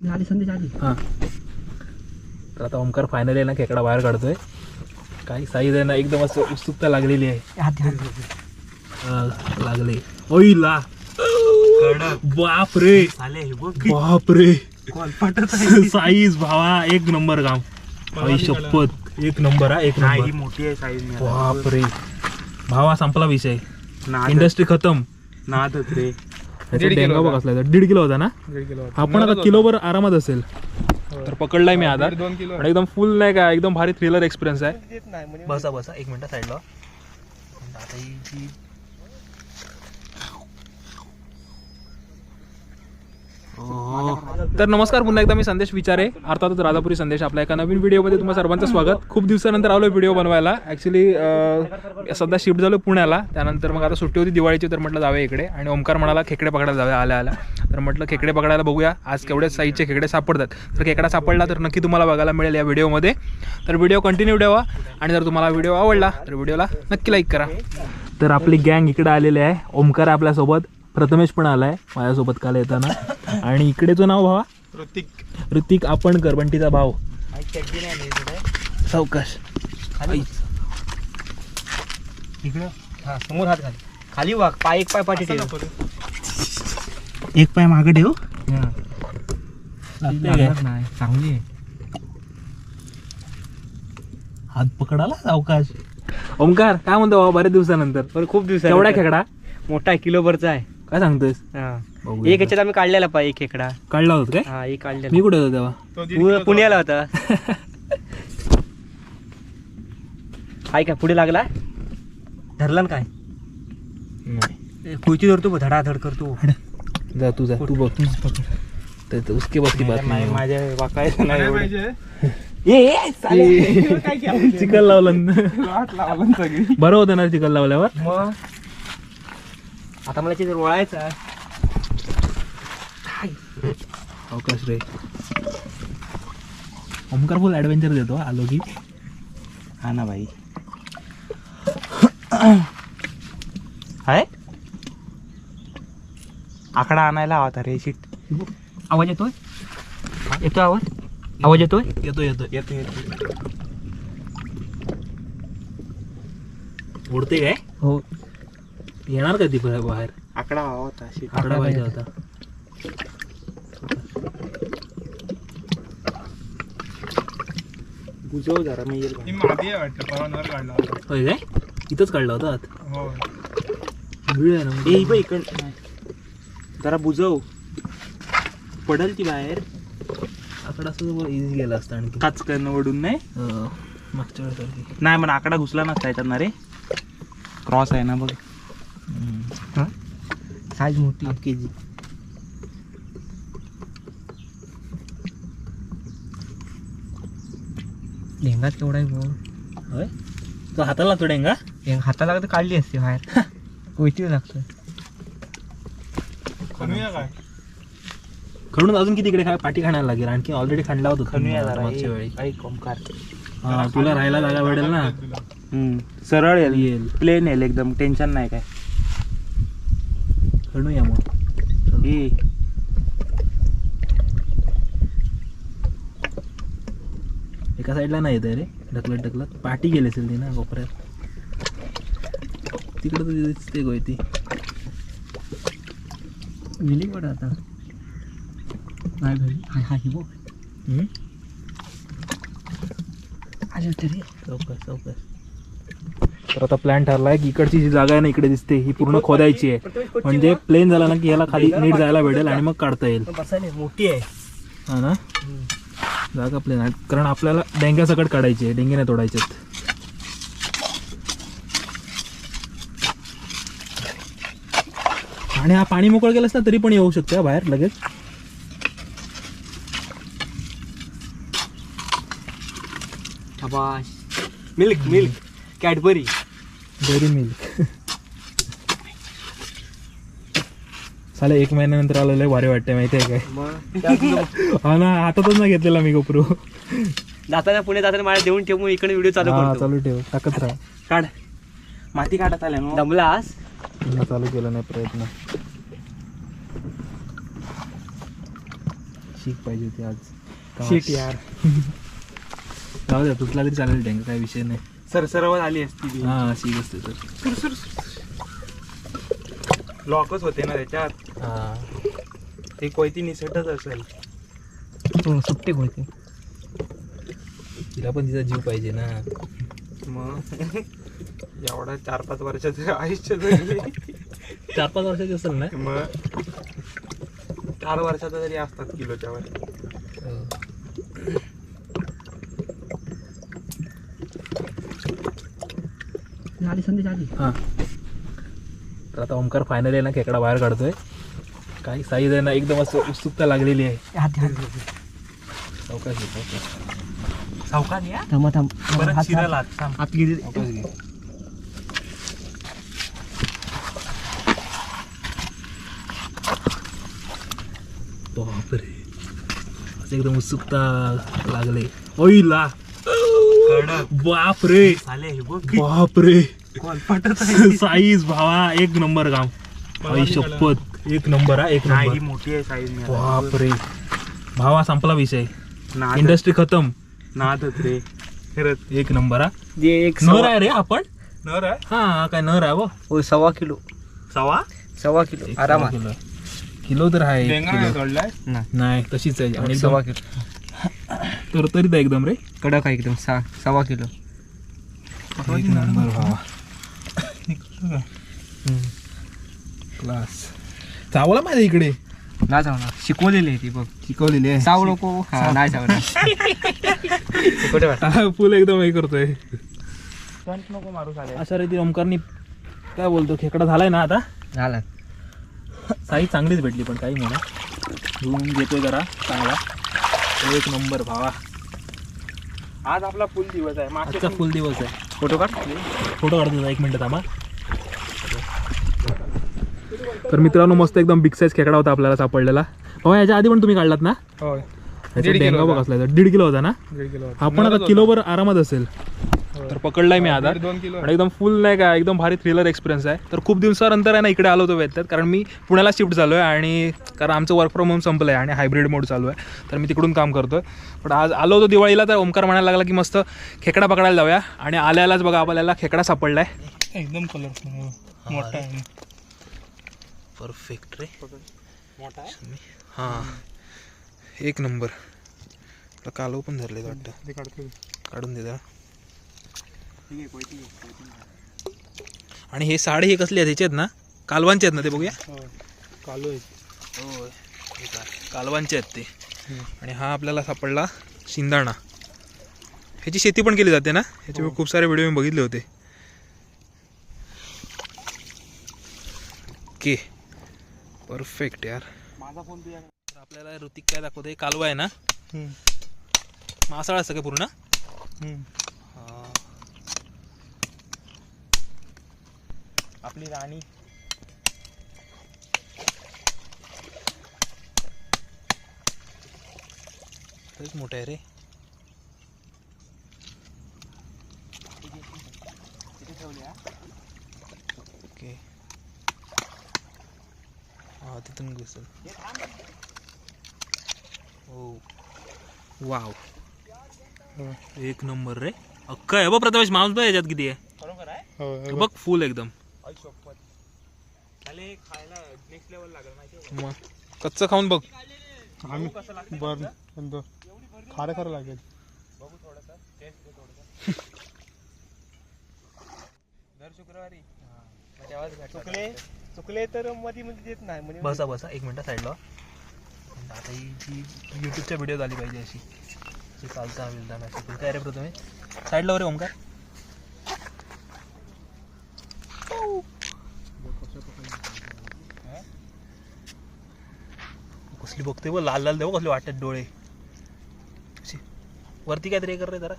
आली संदेश आली हां. तर आता ओमकार फायनली आहे ना खेकडा बाहेर काढतोय. काही साईज आहे ना एकदम असं उत्सुकता लागलेली आहे. लागले. ओईला. बाप रे आले हे बघ. बाप रे साईज भावा एक नंबर काम. आई शपथ. एक नंबर हा एक नंबर मोठी आहे साईज बाप रे भावा संपला विषय. इंडस्ट्री खतम. नाद होत रे. त्याचा डेंगा बघ असला दीड किलो होता ना? हा पण आता किलोभर आरामात असेल. तर पकडलाय मी आधार पण एकदम फुल नाही का एकदम भारी थ्रिलर एक्सपिरियन्स आहे. बसा बसा एक मिनिट साईडला आता ही जी- तर नमस्कार पुन्हा एकदा मी संदेश विचारे. अर्थातच राधापुरी संदेश आपल्या एका नवीन व्हिडिओमध्ये तुम्हाला सर्वांचं स्वागत. खूप दिवसानंतर आलो व्हिडिओ बनवायला. ॲक्च्युली सध्या शिफ्ट झालो पुण्याला. त्यानंतर मग आता सुट्टी होती दिवाळीची तर म्हटलं जाऊया इकडे. आणि ओमकार म्हणाला खेकडे पकडायला जाऊया आल्या आल्या. तर म्हटलं खेकडे पकडायला बघूया. आज केवढे साईजचे खेकडे सापडतात. तर खेकडा सापडला तर नक्की तुम्हाला बघायला मिळेल या व्हिडिओमध्ये. तर व्हिडिओ कंटिन्यू ठेवा. आणि जर तुम्हाला व्हिडिओ आवडला तर व्हिडिओला नक्की लाईक करा. तर आपली गँग इकडे आलेली आहे. ओमकार आपल्यासोबत. प्रथमेश पण आलाय माझ्यासोबत काल येताना. आणि इकडेचं नाव भावा? ऋतिक. ऋतिक आपणकर बंटीचा भाव सावकाश इकडं. हा समोर हात घाल खाली वाग पाय एक पाय पाठी ठेव. एक पाय मागे ठेव. नाही. चांगली आहे. हात पकडाला सावकाश. ओमकार काय म्हणतो बाबा बऱ्याच दिवसानंतर. पण खूप दिवस केवढा खेकडा. मोठा आहे किलोभरचा आहे. काय हा. बघूया. एक याच्यात आम्ही काढलेला पाय एक खेकडा काढला होता काय? हा एक मी काढलेला कुठे होतो तेव्हा? पु- पुण्याला होता. हाय काय पुढे लागला? धरला ना काय? खुर्ची धरतो बघ, धडाधड करतो. जा तू जा. तू बघ. तूच पकड तर ते उसके बघ ती बातमी माझ्या वाकायचं नाही एवढं. चिकन लावलं. बरं होतं ना चिकन लावल्यावर? मग? आता मला तिथे वळायचं आहे. अवकाश रे? ओमकार फुल ॲडव्हेंचर देतो आलो की. हा ना भाई हाय. आकडा आणायला हवा रे शीट आवाज येतोय? येतोय आवाज? आवाज येतोय? येतो येतो येतो येतो उडते काय? हो. येणार का ती बाहेर? बाहेर आकडा हवा होता आकडा पाहिजे होता. बुजव जरा मी येईल ही माती आहे वाटतं पवनवर काढला होता. होय काय? इथंच काढला होता आत? हो. वेळ आहे ना मग. ए बाई इकड. जरा बुजव. पडल ती बाहेर. आकडा असं इझी गेला असता आणखी. काच करणं ओढून नाही? अं, मागच्या वेळेसारखी. नाही पण आकडा घुसला नसता याच्यात ना रे. क्रॉस आहे ना बघ. साईज मोठी. के जी लेंगाच केवढा आहे भाऊ? होय? तो हाताला लागतो डेंगा लेंगा हाताला लागतं काढली असते बाहेर. कोयती लागतं खणूया काय? खडून अजून किती इकडे काय पाठी खाण्याला लागेल? आणखी ऑलरेडी खांडला होता खणूया जरा मागच्या वेळी. हा, तुला राहायला जागा भेटेल ना. सरळ येईल. येईल. प्लेन येईल एकदम. टेन्शन नाही काय. खणूया मग ए एका साईडला नाही येत रे. ढकलत ढकलत. पाठी गेली असेल ती ना कोपऱ्यात. तिकडे तर दिसते गोय ती. गेली पण आता? नाही घरी. हा हा ही बघ. तरी चौकस चौकस तर आता प्लॅन ठरलाय की इकडची जी जागा आहे ना इकडे दिसते ही पूर्ण खोदायची आहे. म्हणजे प्लेन झाला ना की याला खाली नीट जायला भेटेल आणि मग काढता येईल. मोठी आहे. हा ना? जागा प्लेन आहे कारण आपल्याला डेंग्या सकट काढायची आहे डेंगे नाही तोडायचे आणि हा पाणी मोकळ केलंस ना तरी पण येऊ शकते बाहेर लगेच. Milk milk. Cadbury. Dairy milk. चालेल एक महिन्यानंतर आलेलं आहे भारी वाटते माहिती आहे काय? मग हा ना हातातच नाही घेतलेला मी गोप्रो जाताना पुणे जाताना मला देऊन ठेव मग इकडे व्हिडिओ चालू हा करतो. चालू ठेव टाकत राहा. काढ. माती काढत आल्या ना दमलास? पुन्हा चालू केला नाही प्रयत्न. शीक पाहिजे होती आज. शीट यार जाऊ द्या तुटला तरी चालेल टँक काही विषय नाही. सरसरव आली असती ती. हा शीक असते तर लॉकच होते ना त्याच्यात. हा. ते कोयती निसटच असेल. सुट्टी होती तिला पण तिचा जीव पाहिजे ना. मग? एवढा चार पाच वर्षाचं आयुष्य जगली चार पाच वर्षाची असेल ना? मग? चार वर्षाचा तरी असतात किलोच्या वर. आली संदेश आली हा. तर आता ओमकार फायनली आहे ना खेकडा बाहेर काढतोय. काही साईज आहे ना एकदम असं उत्सुकता लागलेली आहे. हात हात चौकाश घे चौकाश सावकाश या थांबा थांब. परत हात शिरायला हात. थांब. हात गेली चौकाश घे. बापरे. असं एकदम उत्सुकता लागले. ओईला. बापरे. हे बापरे. कोण पटत आहे? साईज भावा एक नंबर काम आई शपथ. एक नंबर हा एक ही नंबर. मोठी आहे साईज बापरे. भावा संपला विषय. इंडस्ट्री खतम. नादच रे. खरंच. एक नंबर हा. जे एक नर सव्वा आहे रे आपण? नर आहे? हा काय नर आहे वो हो सव्वा किलो. सवा? सव्वा किलो आरामात. किलो. किलो तर आहे नाही किलो. तोडलाय नाही नाही तशीच आहे. आणि सव्वा एकदम किलो तरतरीत आहे एकदम रे. कडक आहे एकदम सा सव्वा किलो. एक नंबर भावा. क्लास चावला माझ्या इकडे. नाही चावणार. शिकवलेली आहे ती बघ. शिकवलेली आहे. चाव नको. हा नाही चावणार. कुठे वाट फुल एकदम हे करतोय. नको मारू साले. अशा रीती ओमकारनी काय बोलतो खेकडा झालाय ना आता? झाला. साईज चांगलीच भेटली पण काही म्हणा. धुवून घेतोय जरा चांगला. एक नंबर भावा. आज आपला फुल दिवस आहे. आजचा फुल दिवस आहे. फोटो काढ. फोटो काढतो एक मिनिट थांबा. तर मित्रांनो मस्त एकदम बिग साईज खेकडा होता आपल्याला सापडलेला. हो याच्या आधी पण तुम्ही काढलात ना? होय. दीड किलो बघ होता. असला. दीड किलो होता ना? दीड किलो हा पण आता किलोभर आरामात असेल. तर पकडलाय मी आता किलो. आणि एकदम फुल नाही का एकदम भारी थ्रिलर एक्सपिरियन्स आहे. तर खूप दिवसानंतर आहे ना इकडे आलो होतो वेत्यात कारण मी पुण्याला शिफ्ट झालो आहे आणि कारण आमचं वर्क फ्रॉम होम संपलं आहे आणि हायब्रिड मोड चालू आहे. तर मी तिकडून काम करतोय. पण आज आलो होतो दिवाळीला तर ओमकार म्हणायला लागला की मस्त खेकडा पकडायला जाऊया. आणि आल्यालाच बघा आपल्याला खेकडा सापडलाय. एकदम कलरफुल मोठा आहे. परफेक्ट रे. मोठा आहे? हां. एक नंबर. कालव पण धरले वाटतं. काढून दे जरा ठीक आहे कोयती घे, कोयती घे. आणि हे साडे हे कसले आहेत? ह्याचे आहेत ना? कालवांचे आहेत ना ते बघूया? कालू होय कालवांचे आहेत ते. आणि हा आपल्याला सापडला शिंदाणा. ह्याची शेती पण केली जाते ना? ह्याचे मी खूप सारे व्हिडिओ मी बघितले होते. ओके. परफेक्ट यार. माझा फोन तुझ्या तर आपल्याला ऋतिक काय दाखवते कालवा आहे ना? मासाळा असतं का पूर्ण? आपली राणी. लयच मोठं आहे रे. ओके. हा तिथून घुसल. हो वाव. एक नंबर रे. अक्का आहे बघ प्रथमेश मांस बघ याच्यात किती आहे. बरोबर आहे? बघ फुल एकदम. आई शपथ त्याला खायला नेक्स्ट लेवल लागेल माहिती मग कच्चं खाऊन बघ. आम्ही बर खारं खरं लागेल. बघू थोडंसं टेस्ट दे थोडंसं. दर शुक्रवारी. चुकले? चुकले तर मध्ये मध्ये देत नाही म्हणजे बसा बसा. एक मिनटं साईडला आता ही जी यूट्यूबच्या व्हिडिओ झाली पाहिजे अशी. जी चालता विलताना अशी. काय रे प्रथमे साईडला वर ओमकार कसली बघते बघ लाल लाल देऊ कसले वाटतात डोळे. वरती काहीतरी हे कर रे जरा.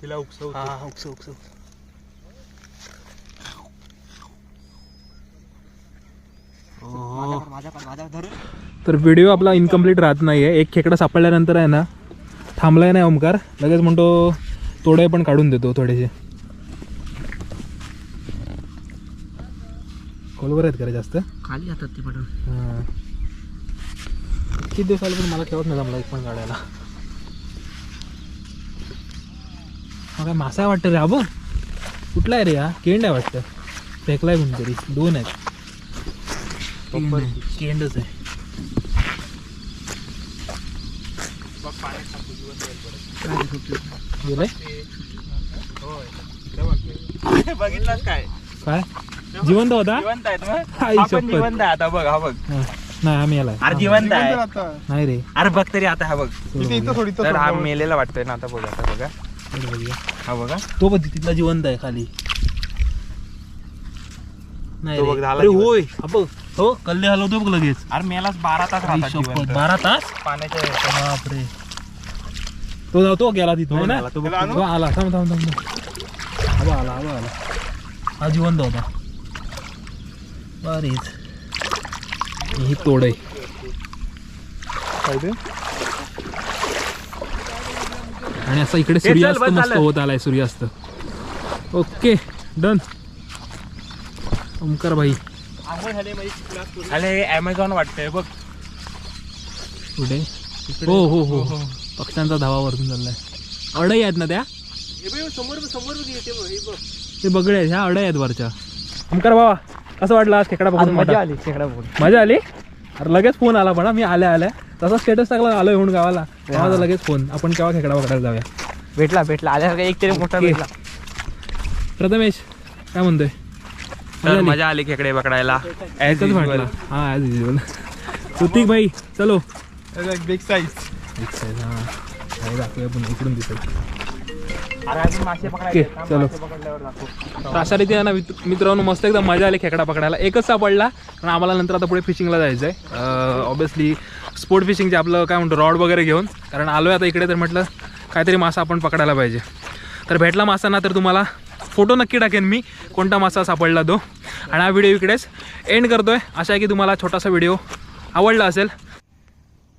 तिला उपसव हा हा उकस उकस तर व्हिडिओ आपला इनकम्प्लीट राहत नाही आहे एक खेकडा सापडल्यानंतर आहे ना थांबलाय नाही ओमकार लगेच म्हणतो तोडे पण काढून देतो थोडेसे. खोलवर आहेत का रे जास्त? खाली जातात ते पडून हां. किती दिवस आले पण मला केव्हाच नाही जमला एक पण काढायला हा काय मासा वाटतं रे बघ कुठला आहे रे हा? केंड आहे वाटतं. फेकलाय कोणतरी. दोन आहेत. केंड आहे. केंडच आहे. गेलंय बघितलास काय? काय? जिवंत होता? जिवंत मग आहे आता बघ हा बघ. नाही आम्ही आलाय अरे जिवंत जिवंत आहे नाही रे. अरे बघ तरी आता हा बघ. इथे इथं थोडी तर हा मेलेला वाटतोय ना आता बघ आता बघा. इकडे बघूया. हा बघा. तो पण तिथला जिवंत आहे खाली. नाही तो रे. बघ झाला अरे जिवंत. होय. हा बघ. हो कल्ले हलवतो बघ लगेच. अरे मेलाच बारा तास आई राहतात शपथ जिवंत. बारा तास? पाण्याच्या ह्याच्यात. बापरे. तो जातो गेला तिथून हो ना? मेला, तो बघ. तो आला. थांब थांब थांब थांब. हा बघ आला हा बघ आला. हा जिवंत होता. बरेच. ही तोड आहे. काय ते? आणि असं इकडे सूर्यास्त मस्त. होत आलाय सूर्यास्त. Okay done. ओमकार भाई. अरे अमेझॉन वाटतंय बघ. कुठे हो हो हो. हो पक्ष्यांचा धावा वरतून चाललाय. अडई आहेत ना त्या? ते बगळे आहेत ह्या अडई आहेत वरच्या. ओमकार बाबा कसं वाटलं आज खेकडा पकडून मोठा? आली खेकडा बघून मजा आली? अरे लगेच फोन आला पण हा, मी आल्या आल्या. तसा स्टेटस टाकला आलोय म्हणून गावाला. तेव्हा लगेच फोन आपण केव्हा खेकडा पकडायला जाऊया? भेटला भेटला. आल्यासारखा एक तरी मोठा. भेटला. प्रथमेश काय म्हणतोय? मजा तर आली? मजा आली खेकडे पकडायला. Usual. म्हटलं हा ॲज युजल ऋतिक भाई चलो. बिग साईज दाखवूया पुन्हा इकडून दिसेल अरे अजून मासे ओके पकडायचे चलो. अशा रीतीने ना मित्र- मित्रांनो मस्त एकदम मजा आली खेकडा पकडायला. एकच सापडला कारण आम्हाला नंतर आता पुढे फिशिंगला जायचं आहे ऑब्विसली स्पोर्ट फिशिंगचे आपलं काय म्हणतो रॉड वगैरे घेऊन. कारण आलो आहे आता इकडे तर म्हटलं काहीतरी मासा आपण पकडायला पाहिजे. तर भेटला मासा ना तर तुम्हाला फोटो नक्की टाकेन मी कोणता मासा सापडला तो. आणि हा व्हिडिओ इकडेच एंड करतो आहे अशा आहे की तुम्हाला छोटासा व्हिडिओ आवडला असेल.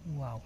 वाव